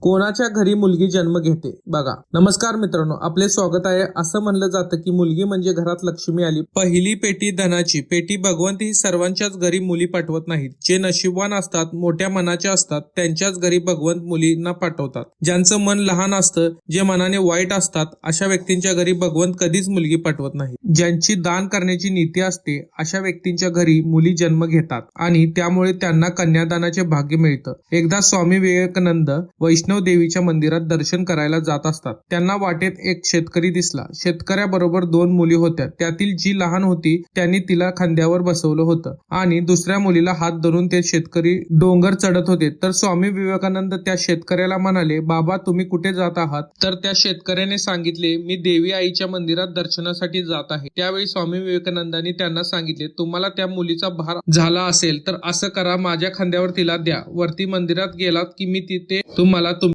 कोणाच्या घरी मुलगी जन्म घेते? बघा. नमस्कार मित्रांनो आपले स्वागत आहे. असं म्हणलं जातं की मुलगी म्हणजे घरात लक्ष्मी आली. पहिली पेटी धनाची. पेटी भगवंत ही सर्वांच्याच घरी मुली पाठवत नाहीत. जे नशीबवान असतात मोठ्या मनाचे असतात त्यांच्याच घरी भगवंत मुलींना पाठवतात. ज्यांचं मन लहान असतं जे मनाने वाईट असतात अशा व्यक्तींच्या घरी भगवंत कधीच मुलगी पाठवत नाही. ज्यांची दान करण्याची नीती असते अशा व्यक्तींच्या घरी मुली जन्म घेतात. आणि त्यामुळे त्यांना कन्यादानाचे भाग्य मिळतं. एकदा स्वामी विवेकानंद वैष्णव देवीच्या मंदिरात दर्शन करायला जात असतात. त्यांना वाटेत एक शेतकरी दिसला. शेतकऱ्याबरोबर दोन मुली होत्या. त्यातील जी लहान होती त्यांनी तिला खांद्यावर बसवलं होतं. आणि दुसऱ्या मुलीला हात धरून ते शेतकरी डोंगर चढत होते. तर स्वामी विवेकानंद त्या शेतकऱ्याला म्हणाले बाबा तुम्ही कुठे जात आहात? तर त्या शेतकऱ्याने सांगितले मी देवी आईच्या मंदिरात दर्शनासाठी जात आहे. त्यावेळी स्वामी विवेकानंदांनी त्यांना सांगितले तुम्हाला त्या मुलीचा भार झाला असेल तर असं करा. माझ्या खांद्यावर तिला द्या. वरती मंदिरात गेलात की मी तिथे tú malato